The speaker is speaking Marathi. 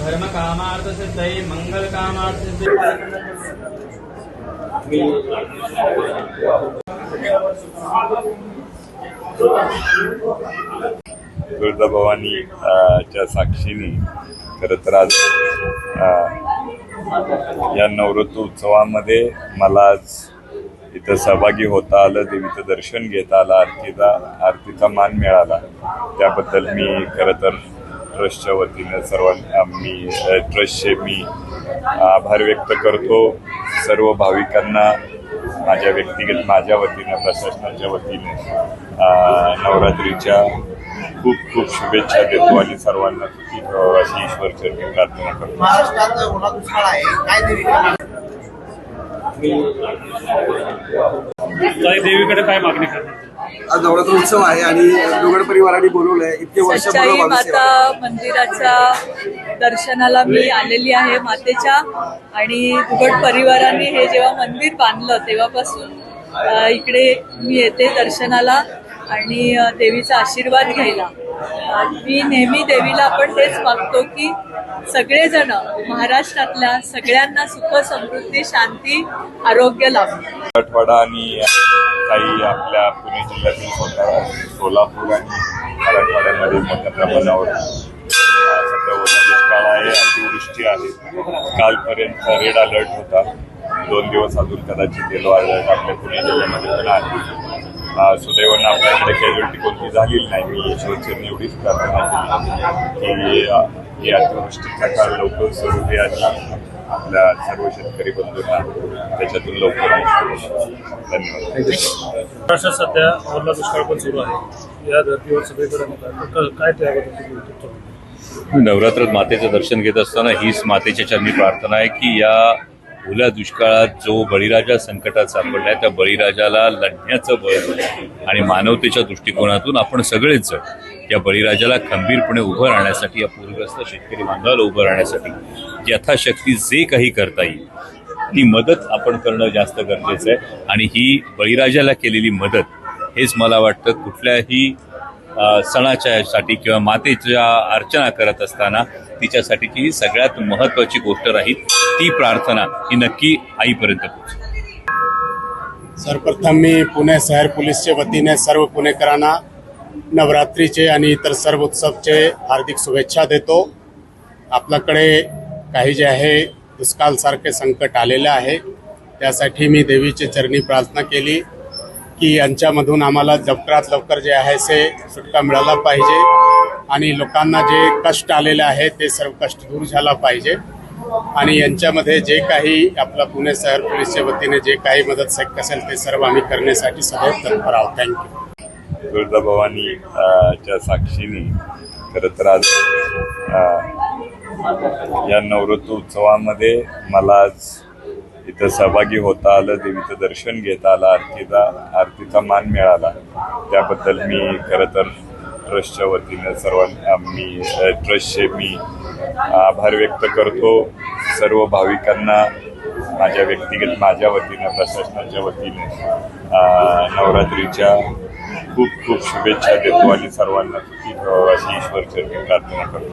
धर्म कामार्थ सिद्ध मंगल कामार्थ सिद्ध तुळजाभवानी च्या साक्षीने खर तर आज या नवरात्र उत्सवामध्ये मला आज इथं सहभागी होता आलं देवीचं दर्शन घेता आलं आरतीचा आरतीचा मान मिळाला. त्याबद्दल मी खरं तर ट्रस्टच्या वतीनं सर्वांना मी ट्रस्टचे मी आभार व्यक्त करतो. सर्व भाविकांना माझ्या व्यक्तिगत माझ्या वतीनं प्रशासनाच्या वतीने नवरात्रीच्या खूप खूप शुभेच्छा देतो आणि सर्वांना सुखी ठेवावं अशी ईश्वर प्रार्थना करतो महाराष्ट्रात ओला दुष्काळ आहे काय देवीकडे काय मागणी करणार? आज नवरात्र उत्सव आहे आणि दुगड परिवाराने बोलवलंय इतके वर्ष सच्चाई माता मंदिराच्या दर्शनाला मी आलेली आहे मातेच्या. आणि दुगड परिवाराने हे जेव्हा मंदिर बांधलं तेव्हापासून अ, इकडे मी येते दर्शनाला आणि अ, देवीचा आशीर्वाद घ्यायला. मी नेहमी देवीला आपण हेच मागतो की सगळेजण महाराष्ट्रातल्या सगळ्यांना सुख समृद्धी शांती आरोग्य लाभ. मराठवाडा आणि काही आपल्या पुणे जिल्ह्यातील सोलापूर आणि मराठवाड्यामध्ये मोठ्या प्रमाणावर सध्या ओला दुष्काळ आहे अतिवृष्टी आहे. कालपर्यंत रेड अलर्ट होता. दोन दिवस अजून कदाचित येलो अलर्ट आपल्या पुणे जिल्ह्यामध्ये पण आहे सुदैवानं आपल्याकडे कॅज्युअलिटी कोणती झालेली नाही. मी ईश्वरचरणी एवढीच प्रार्थना केली की ही अतिवृष्टीचा काळ लवकर सुरू दे आणि आपल्या सर्व शेतकरी बंधूंना त्याच्यातून लवकर. धन्यवाद. महाराष्ट्रात सध्या ओला दुष्काळ पण सुरू आहे. या धर्तीवर सगळीकडे काय त्याबद्दल नवरात्रात मातेचं दर्शन घेत असताना हीच मातेच्या चरणी प्रार्थना आहे की या ओल्या दुष्काळात जो बळीराजा संकटात सापडलाय त्या बळीराजाला लढण्याचं बळ आणि मानवतेच्या दृष्टिकोनातून आपण सगळेच या बळीराजाला खंबीरपणे उभं राहण्यासाठी या पूरग्रस्त शेतकरी बांधवाला उभं राहण्यासाठी यथाशक्ती जे काही करता येईल ती मदत आपण करणं जास्त गरजेचं आहे. आणि ही बळीराजाला केलेली मदत हेच मला वाटतं कुठल्याही सणाच्या सणाच्यासाठी किंवा मातेच्या अर्चना करत असताना तिच्यासाठीची ही सगळ्यात महत्वाची गोष्ट राहील ती प्रार्थना ही नक्की आईपर्यंत पोहोच सर्वप्रथम मी पुणे शहर पोलीसच्या वतीने सर्व पुणेकरांना नवरात्रीचे आणि इतर सर्व उत्सवचे हार्दिक शुभेच्छा देतो. आपल्याकडे काही जे आहे दुष्काळसारखे संकट आलेले आहे. त्यासाठी मी देवीचे चरणी प्रार्थना केली की यांच्यामधून आम्हाला लवकरात लवकर जे आहे ते सुटका मिळाला पाहिजे. आणि लोकांना जे कष्ट आलेले आहे ते सर्व कष्ट दूर झाला पाहिजे. आणि यांच्यामध्ये जे काही आपला पुणे शहर पोलीसच्या वतीने जे काही मदत शक्य असेल ते सर्व आम्ही करण्यासाठी सदैव तत्पर आहोत. थँक्यू तुळजाभवानी अ, च्या साक्षीने खर तर आज या नवरात्र उत्सवामध्ये मला आज इथं सहभागी होता आलं देवीचं दर्शन घेता आलं आरतीचा आरतीचा मान मिळाला. त्याबद्दल मी खरं तर ट्रस्टच्या वतीनं सर्वांना मी ट्रस्टचे मी आभार व्यक्त करतो. सर्व भाविकांना माझ्या व्यक्तिगत माझ्या वतीनं प्रशासनाच्या वतीने नवरात्रीच्या खूप खूप शुभेच्छा देतो आणि सर्वांना सुखी ठेवावं अशी ईश्वर प्रार्थना करतो.